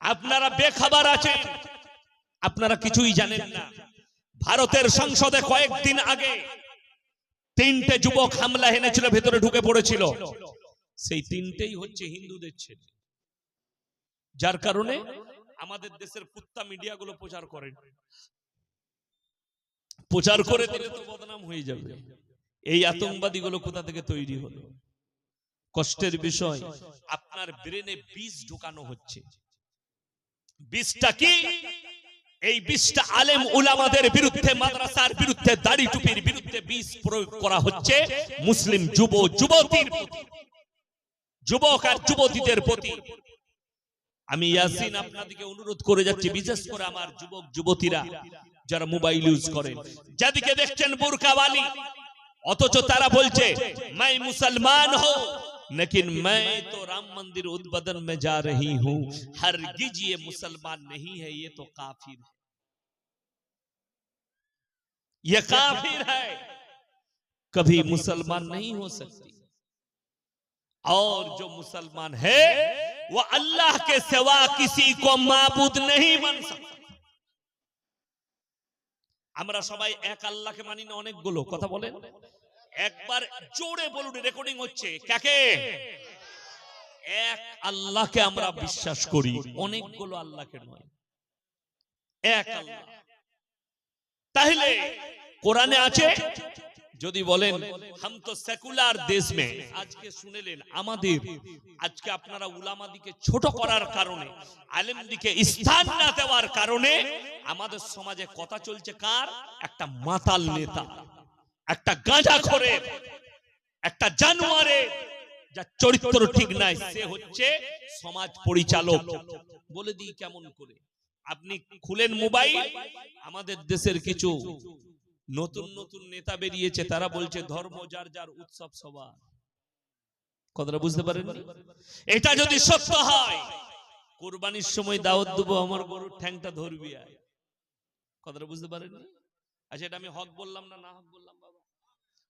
আপনারা বেখবর আছেন। আপনারা কিছুই জানেন না। ভারতের সংসদে কয়েকদিন আগে তিনটে যুবক হামলা এনেছিল, ভেতরে ঢুকে পড়েছিল। সেই তিনটেই হচ্ছে হিন্দুদের ছেলে। যার কারণে আমাদের দেশের কুত্তা মিডিয়াগুলো প্রচার করেন প্রচার করে দিলে তো বদনাম হয়ে যাবে। এই আতঙ্কবাদী গুলো কোথা থেকে তৈরি হলো? কষ্টের বিষয়, আপনার ব্রেনে বীজ ঢুকানো হচ্ছে। বিষটা কি? এই বিষটা আলেম উলামাদের বিরুদ্ধে, মাদ্রাসার বিরুদ্ধে, দাড়ি টুপির বিরুদ্ধে বিষ প্রয়োগ করা হচ্ছে মুসলিম যুব, যুবতীর যুবক আর যুবতীদের প্রতি। আমি ইয়াসিন আপনাদেরকে অনুরোধ করে যাচ্ছি, বিশেষ করে আমার যুবক, যুবতীরা যারা মোবাইল ইউজ করেন যাদিকে দেখছেন বোরকাওয়ালি অথচ তারা বলছে, মাই মুসলমান হোক لیکن میں تو رام مندر ادبدن میں جا رہی ہوں۔ ہرگز یہ مسلمان نہیں ہے یہ تو کافر ہے۔ یہ کافر ہے۔ کبھی مسلمان نہیں ہو سکتی۔ اور جو مسلمان ہے وہ اللہ کے سوا کسی کو معبود نہیں بن سکتا۔ ہمرا سوائی ایک اللہ کے আল্লাহকে نے না گلو کتا بولے۔ একবার জোরে বলুন রেকর্ডিং হচ্ছে। কাকে? এক আল্লাহকে আমরা বিশ্বাস করি, অনেকগুলো আল্লাহকে নয়। এক আল্লাহ। তাহলে কোরআনে আছে? যদি বলেন, হাম তো সেকুলার দেশ মে। আজকে শুনেলেন, আমাদের, আজকে আপনারা উলামাদিকে ছোট করার কারণে, আলেমদিকে স্থান না দেওয়ার কারণে, আমাদের সমাজে কথা চলছে কার? একটা মাতাল নেতা। একটা গাঁজা খরে, একটা জানুয়ারে, যার চরিত্র ঠিক নাই, সে হচ্ছে সমাজ পরিচালক। বলে দিই কেমন করে, আপনি খুলেন মোবাইল, আমাদের দেশের কিছু নতুন নতুন নেতা বেরিয়েছে, তারা বলছে ধর্ম যার যার উৎসব সভা কথাটা বুঝতে পারেন এটা যদি সত্য হয়, কোরবানির সময় দাওয়াত দেবো, আমার গরুর ঠ্যাংটা ধরবি আয়। কথাটা বুঝতে পারেন আচ্ছা এটা আমি হক বললাম না না হক বললাম?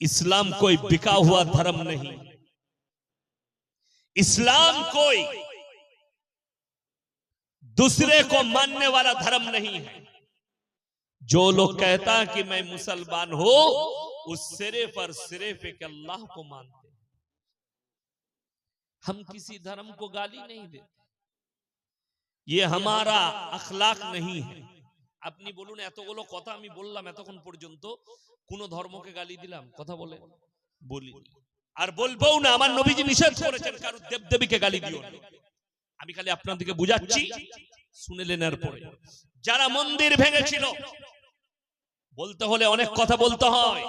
اسلام کوئی بکا ہوا دھرم نہیں۔ اسلام کوئی دوسرے کو ماننے والا دھرم نہیں ہے۔ جو لوگ کہتا کہ میں مسلمان ہوں اس صرف اور صرف ایک اللہ کو مانتے ہم کسی دھرم کو گالی نہیں دیتے۔ یہ ہمارا اخلاق نہیں ہے۔ আপনি বলুন, এতগুলো কথা আমি বললাম এতক্ষণ পর্যন্ত, কোন ধর্মকে গালি দিলাম? কথা বলে? বলি। আর বলব না, আমার নবীজি নিষেধ করেছেন, কারও দেবদেবীকে গালি দিও আমি খালি আপনাদেরকে বুঝাচ্ছি শুনেলেন এরপরে যারা মন্দির ভেঙেছিল, বলতে হলে অনেক কথা বলতে হয়।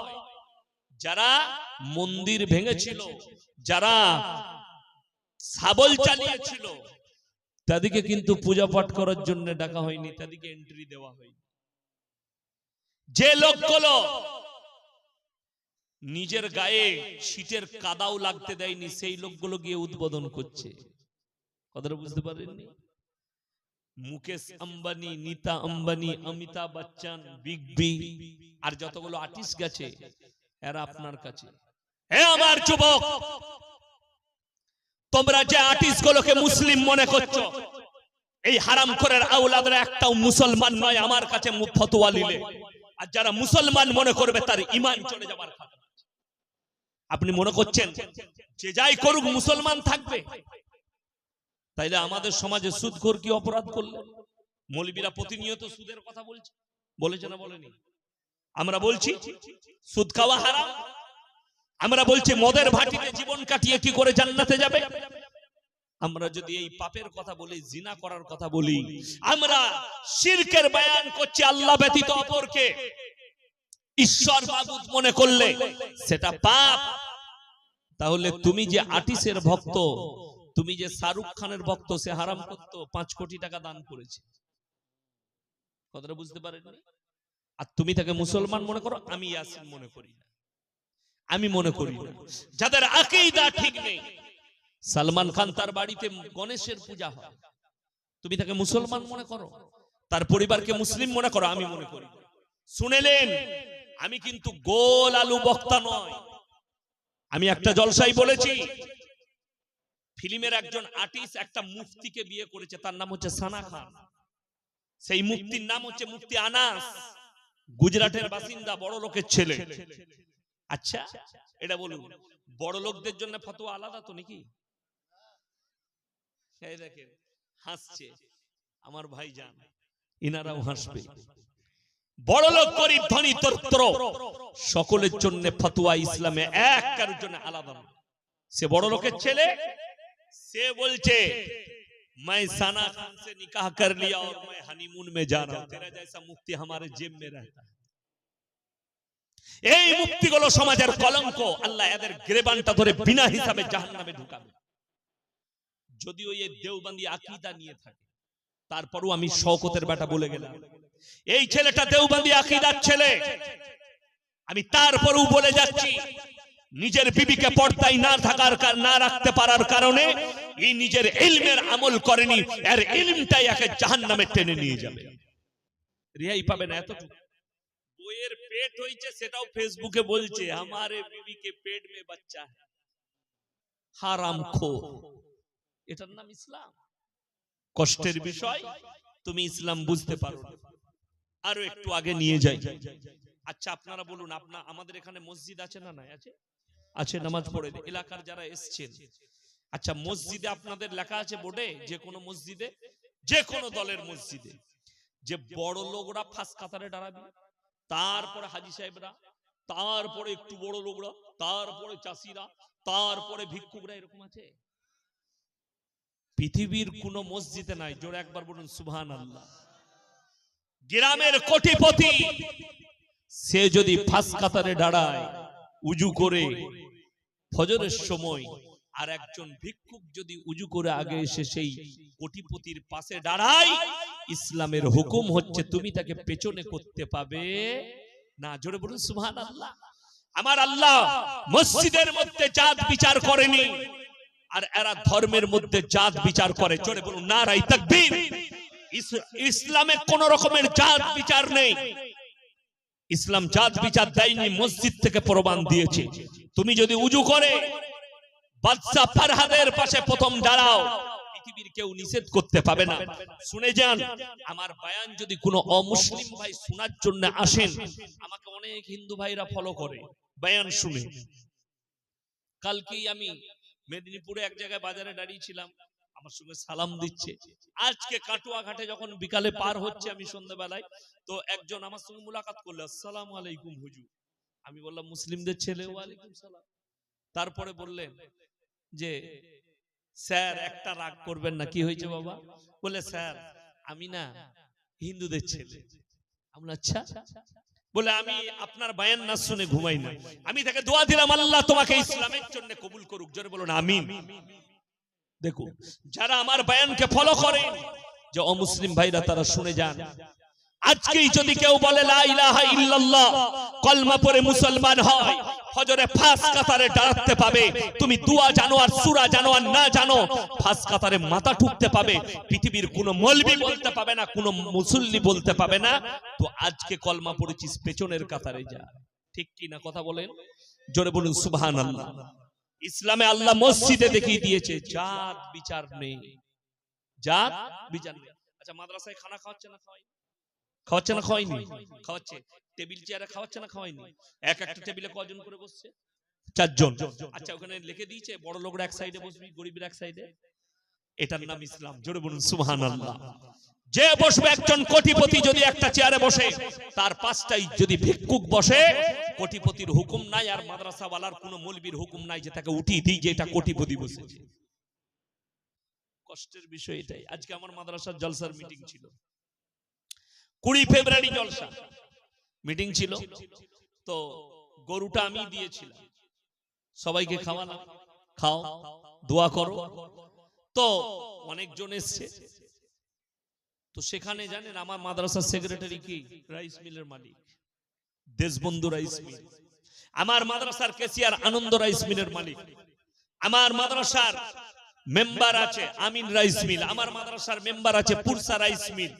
যারা মন্দির ভেঙেছিল, যারা সাবল চালিয়েছিল তাদেরকে কিন্তু পূজা পাঠ করার জন্য ডাকা হয়নি, তাদেরকে এন্ট্রি দেওয়া হয়নি। যে লোকগুলো নিজের গায়ে শীতের কাদাও লাগতে দেয়নি, সেই লোকগুলো গিয়ে উদ্বোধন করছে। কথাটা বুঝতে পারেননি? মুকেশ আম্বানি, নীতা আম্বানি, অমিতাভ বচ্চন, বিগ বি, আর যতগুলো আর্টিস্ট গেছে, এরা আপনার কাছে। হে আমার যুবক! তোমরা যে আর্টিস্ট গুলোকে মুসলিম মনে করছ, এই হারাম করার আউলাদরা একটাও মুসলমান নয় আমার কাছে ফতোয়া নিলে। আর যারা মুসলমান মনে করবে, তার ইমান চলে যাবার আপনি মনে করছেন, যে যাই করুক, মুসলমান থাকবে? তাইলে আমাদের সমাজে সুদখোর কি অপরাধ করলে মৌলবীরা প্রতিনিয়ত সুদের কথা বলছে। বলেছে না বলেনি? আমরা বলছি, সুদ খাওয়া হারাম আমরা বলছি, মদের ভাটিতে জীবন কাটিয়ে কি করে জান্নাতে যাবে? আমরা যদি এই পাপের কথা বলি, জিনা করার কথা বলি, আমরা শিরকের বয়ান করছি আল্লাহ ব্যতীত অপরকে। ঈশ্বর মাবুদ মনে করলে সেটা পাপ। তাহলে তুমি যে আর্টিস্টের ভক্ত, তুমি যে শাহরুখ খানের ভক্ত, সে হারাম করত, পাঁচ কোটি টাকা দান করেছে। কথাটা বুঝতে পারেননি? আর তুমি তাকে মুসলমান মনে করো, আমি ইয়াসিন মনে করি না। আমি মনে করি, যাদের আকীদা ঠিক নেই। সালমান খান তার বাড়িতে গণেশের পূজা হয়। তুমি তাকে মুসলমান মনে করো? তার পরিবারকে মুসলিম মনে করো? আমি মনে করি। শুনেলেন, আমি কিন্তু গোল আলু বক্তা নয়। আমি একটা জলসাই বলেছি, ফিল্মের একজন আর্টিস্ট একটা মুফতিকে বিয়ে করেছে, তার নাম হচ্ছে সানা খান। সেই মুক্তির নাম হচ্ছে মুফতি আনাস। গুজরাটের বাসিন্দা বড় লোকের ছেলে। আচ্ছা এটা বলুন বড় লোকদের জন্য ফতোয়া আলাদা তো নাকি এই দেখেন হাসছে আমার ভাই যান ইনারাও হাসবে বড় লোক গরিব ধনী তত্র সকলের জন্য ফতোয়া ইসলামে এক কারোর জন্য আলাদা নয়। সে বড় লোকের ছেলে সে বলছে मैं सना खान से निकाह कर लिया और मैं हनीमून में जा रहा हूं तेरा जैसा मुफ्ती हमारे जेब में रहता है এই মুক্তিগুলো সমাজের কলঙ্ক, আল্লাহ এদের গ্রেবানটা ধরে বিনা হিসাবে জাহান্নামে ঢুকাবে। যদিও এই দেওবন্দি আকীদা নিয়ে থাকে, তারপরও আমি শওকতের বেটা বলে গেলাম। এই ছেলেটা দেওবন্দি আকীদার ছেলে। আমি তারপরেও বলে যাচ্ছি, নিজের বিবিকে পর্দায় না থাকার না রাখতে পারার কারণে এই নিজের ইলমের আমল করেনি, এর ইলমটাই একে জাহান্নামে টেনে নিয়ে যাবে। রিহাই পাবে না এতটুকু। বইয়ের পেট হয়েছে সেটাও ফেসবুকে বলছে, আমারে বিবিকে পেট মে বাচ্চা হারাম খো এটার নাম ইসলাম। কষ্টের বিষয়, তুমি ইসলাম বুঝতে পারো আরও একটু আগে নিয়ে যাই। আচ্ছা আপনারা বলুন, আপনা আমাদের এখানে মসজিদ আছে না নাই? আছে? আছে, নামাজ পড়ে এলাকার যারা এসছেন। আচ্ছা মসজিদে আপনাদের লেখা আছে বোর্ডে, যে কোনো মসজিদে, যে কোনো দলের মসজিদে, যে বড় লোকরা ফাঁস কাতারে দাঁড়াবে। তারপরে হাজি সাহেবরা, তারপরে একটু বড় লোকরা, তারপরে চাষিরা, তারপরে ভিক্ষুকরা এরকম আছে? পৃথিবীর কোন মসজিদে নাই, জোরে একবার বলুন সুবহান আল্লাহ গ্রামের কোটিপতি, সে যদি ফাঁস কাতারে দাঁড়ায়, উজু করে ফজরের সময় আর একজন ভিক্ষুক যদি উজু করে আগে এসে সেই কোটিপতির পাশে দাঁড়ায় ইসলামের হুকুম হচ্ছে তুমি তাকে পেছনে করতে পাবে। না জোরে বলুন সুবহান আল্লাহ আমার আল্লাহ মসজিদের মধ্যে জাত বিচার করেনি আর এরা ধর্মের মধ্যে জাত বিচার করে। জোরে বলুন নারাই তাকবীর। ইস- ইসলামে কোন রকমের জাত বিচার নেই। ইসলাম জাত বিচার দেয়নি মসজিদ থেকে প্রমাণ দিয়েছে। তুমি যদি উজু করে বাদশা ফারহাদের পাশে প্রথম দাঁড়াও। পৃথিবীর কেউ নিষেধ করতে পাবে না। শুনে যান, আমার বায়ান যদি কোনো অমুসলিম ভাই শোনার জন্য আসেন, আমাকে অনেক হিন্দু ভাইরা ফলো করে। বায়ান শুনে, কালকেই আমি মেদিনীপুরে এক জায়গায় বাজারে দাঁড়িয়েছিলাম আমার সঙ্গে সালাম দিচ্ছে। আজকে কাটুয়া ঘাটে যখন বিকালে পার হচ্ছে আমি সন্ধ্যাবেলায়, তো একজন আমার সঙ্গে মুলাকাত করল, আসসালামু আলাইকুম হুজুর। আমি বললাম, মুসলিমদের ছেলে, ওয়ালাইকুম সালাম। তারপরে বললেন যে, স্যার, একটা রাগ করবেন না। কি হয়েছে বাবা? বলে স্যার, আমি না হিন্দুদের ছেলে। আমি আচ্ছা। বলে আমি আপনার বায়ান না শুনে ঘুমাই না। আমি তাকে দোয়া দিলাম, আল্লাহ তোমাকে ইসলামের জন্য কবুল করুক। জোরে বলুন, আমিন। দেখো যারা আমার বায়ানকে ফলো করেন, যে অমুসলিম ভাইরা তারা শুনে যান আজকেই যদি কেউ বলে কলমা পড়ে মুসলমান হয় ফাঁস কাতারে দাঁড়াতে পাবে, তুমি দুয়া জানো আর সুরা জানো আর না জানো, ফাঁস কাতারে মাথা ঠুকতে পাবে, পৃথিবীর কোনো মলবি বলতে পাবে না, কোনো মুসল্লি বলতে পাবে না, তো আজকে কলমা পড়েছিস, পেছনের কাতারে যা। ঠিক কি না কথা বলেন? জোরে বলুন, সুবহানাল্লাহ। ইসলামে আল্লাহ মসজিদে দেখিয়ে দিয়েছে, জাত বিচার নেই। জাত বিচার নেই। আচ্ছা মাদ্রাসায় খানা খাওয়াচ্ছে না খাওয়াই খাওয়াচ্ছে না খাওয়াইনি খাওয়াচ্ছে। টেবিল চেয়ারে খাওয়াচ্ছে না খাওয়াইনি এক একটা টেবিলে কজন করে বসছে? চারজন। আচ্ছা ওখানে লিখে দিয়েছে বড় লোকরা এক সাইডে বসবি গরিবের এক সাইডে? এটার নাম ইসলাম। জোরে বলুন সুবহানাল্লাহ। যে বসবে একজন কোটিপতি যদি একটা চেয়ারে বসে তার পাঁচটাই যদি ভিক্ষুক বসে কোটিপতির হুকুম নাই আর মাদ্রাসাওয়ালার কোনো মৌলবীর হুকুম নাই যে তাকে উঠিয়ে দিই যে এটা কোটিপতি বসেছে। কষ্টের বিষয় এটাই। আজকে আমার মাদ্রাসার জলসার মিটিং ছিল। কুড়ি ফেব্রুয়ারি জলসা। মিটিং ছিল। তো গরুটা আমি দিয়েছিলাম। সবাইকে খাওয়ালাম। খাও, দোয়া করো। তো অনেকজন এসছে। তো সেখানে জানেন আমার মাদ্রাসার সেক্রেটারি কি? রাইস মিলের মালিক। দেশবন্ধু রাইস মিল আমার মাদ্রাসার কেসিয়ার আনন্দ রাইস মিলের মালিক। আমার মাদ্রাসার মেম্বার আছে আমিন রাইস মিল আমার মাদ্রাসার মেম্বার আছে পুরসা রাইস মিল